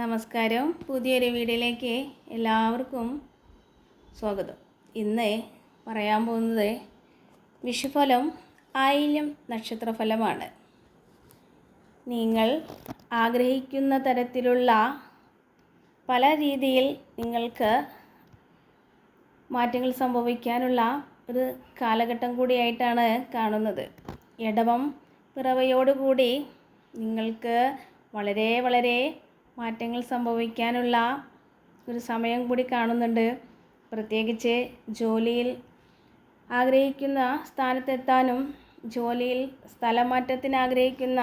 നമസ്കാരം. പുതിയൊരു വീഡിയോയിലേക്ക് എല്ലാവർക്കും സ്വാഗതം. ഇന്ന് പറയാൻ പോകുന്നത് വിഷുഫലം ആയില്യം നക്ഷത്രഫലമാണ്. നിങ്ങൾ ആഗ്രഹിക്കുന്ന തരത്തിലുള്ള പല രീതിയിൽ നിങ്ങൾക്ക് മാറ്റങ്ങൾ സംഭവിക്കാനുള്ള ഒരു കാലഘട്ടം കൂടിയായിട്ടാണ് കാണുന്നത്. ഇടവം പിറവയോടുകൂടി നിങ്ങൾക്ക് വളരെ വളരെ മാറ്റങ്ങൾ സംഭവിക്കാനുള്ള ഒരു സമയം കൂടി കാണുന്നുണ്ട്. പ്രത്യേകിച്ച് ജോലിയിൽ ആഗ്രഹിക്കുന്ന സ്ഥാനത്തെത്താനും ജോലിയിൽ സ്ഥലമാറ്റത്തിന് ആഗ്രഹിക്കുന്ന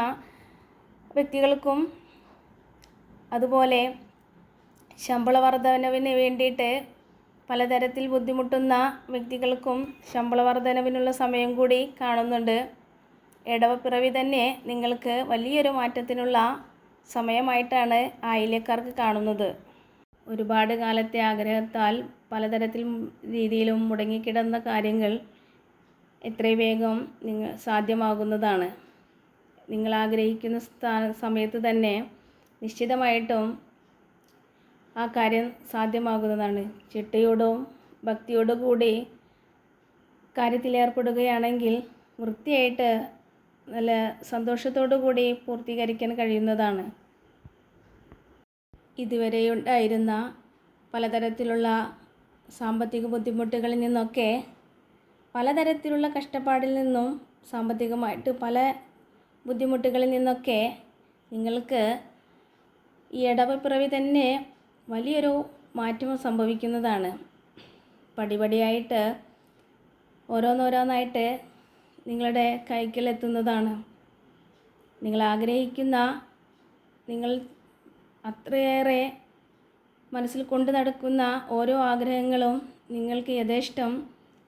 വ്യക്തികൾക്കും അതുപോലെ ശമ്പള വർധനവിന് വേണ്ടിയിട്ട് പലതരത്തിൽ ബുദ്ധിമുട്ടുന്ന വ്യക്തികൾക്കും ശമ്പള വർധനവിനുള്ള സമയം കൂടി കാണുന്നുണ്ട്. ഇടവപ്പിറവി തന്നെ നിങ്ങൾക്ക് വലിയൊരു മാറ്റത്തിനുള്ള സമയമായിട്ടാണ് ആയില്യക്കാർക്ക് കാണുന്നത്. ഒരുപാട് കാലത്തെ ആഗ്രഹത്താൽ പലതരത്തിൽ രീതിയിലും മുടങ്ങിക്കിടന്ന കാര്യങ്ങൾ എത്ര വേഗം നിങ്ങൾ സാധ്യമാകുന്നതാണ്. നിങ്ങൾ ആഗ്രഹിക്കുന്ന സ്ഥാന സമയത്ത് തന്നെ നിശ്ചിതമായിട്ടും ആ കാര്യം സാധ്യമാകുന്നതാണ്. ചിട്ടയോടും ഭക്തിയോടും കൂടി കാര്യത്തിലേർപ്പെടുകയാണെങ്കിൽ വൃത്തിയായിട്ട് നല്ല സന്തോഷത്തോടു കൂടി പൂർത്തീകരിക്കാൻ കഴിയുന്നതാണ്. ഇതുവരെ ഉണ്ടായിരുന്ന പലതരത്തിലുള്ള സാമ്പത്തിക ബുദ്ധിമുട്ടുകളിൽ നിന്നൊക്കെ പലതരത്തിലുള്ള കഷ്ടപ്പാടിൽ നിന്നും സാമ്പത്തികമായിട്ട് പല ബുദ്ധിമുട്ടുകളിൽ നിന്നൊക്കെ നിങ്ങൾക്ക് ഈ ഇടവപ്പിറവി തന്നെ വലിയൊരു മാറ്റം സംഭവിക്കുന്നതാണ്. പടിപടിയായിട്ട് ഓരോന്നോരോന്നായിട്ട് നിങ്ങളുടെ കൈക്കലെത്തുന്നതാണ്. നിങ്ങൾ ആഗ്രഹിക്കുന്ന നിങ്ങൾ അത്രയേറെ മനസ്സിൽ കൊണ്ടു നടക്കുന്ന ഓരോ ആഗ്രഹങ്ങളും നിങ്ങൾക്ക് യഥേഷ്ടം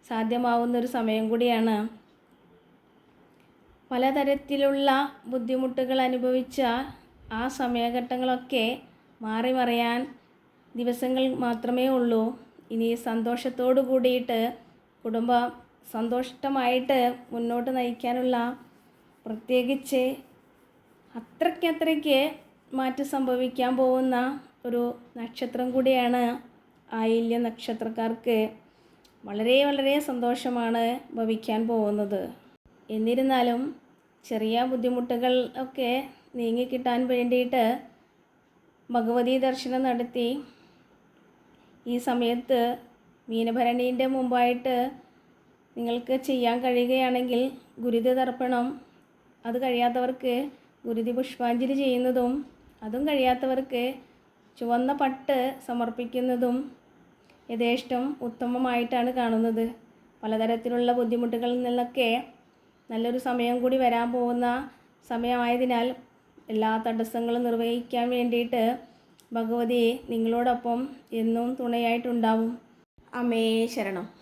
സാധ്യമാവുന്ന ഒരു സമയം കൂടിയാണ്. പലതരത്തിലുള്ള ബുദ്ധിമുട്ടുകൾ അനുഭവിച്ച ആ സമയഘട്ടങ്ങളൊക്കെ മാറി മറിയാൻ ദിവസങ്ങൾ മാത്രമേ ഉള്ളൂ. ഇനി സന്തോഷത്തോടു കൂടിയിട്ട് കുടുംബം സന്തോഷമായിട്ട് മുന്നോട്ട് നയിക്കാനുള്ള പ്രത്യേകിച്ച് അത്രയ്ക്കത്രയ്ക്ക് മാറ്റം സംഭവിക്കാൻ പോകുന്ന ഒരു നക്ഷത്രം കൂടിയാണ് ആയില്യ നക്ഷത്രക്കാർക്ക് വളരെ വളരെ സന്തോഷമാണ് ഭവിക്കാൻ പോകുന്നത്. എന്നിരുന്നാലും ചെറിയ ബുദ്ധിമുട്ടുകൾ ഒക്കെ നീങ്ങിക്കിട്ടാൻ വേണ്ടിയിട്ട് ഭഗവതി ദർശനം നടത്തി ഈ സമയത്ത് മീനഭരണീന്റെ മുമ്പായിട്ട് നിങ്ങൾക്ക് ചെയ്യാൻ കഴിയുകയാണെങ്കിൽ ഗുരുതി തർപ്പണം അത് കഴിയാത്തവർക്ക് ഗുരുതി പുഷ്പാഞ്ജലി ചെയ്യുന്നതും അതും കഴിയാത്തവർക്ക് ചുവന്ന പട്ട് സമർപ്പിക്കുന്നതും യഥേഷ്ടം ഉത്തമമായിട്ടാണ് കാണുന്നത്. പലതരത്തിലുള്ള ബുദ്ധിമുട്ടുകളിൽ നിന്നൊക്കെ നല്ലൊരു സമയം കൂടി വരാൻ പോകുന്ന സമയമായതിനാൽ എല്ലാ തടസ്സങ്ങളും നിർവഹിക്കാൻ വേണ്ടിയിട്ട് ഭഗവതി നിങ്ങളോടൊപ്പം എന്നും തുണയായിട്ടുണ്ടാവും. അമേ ശരണം.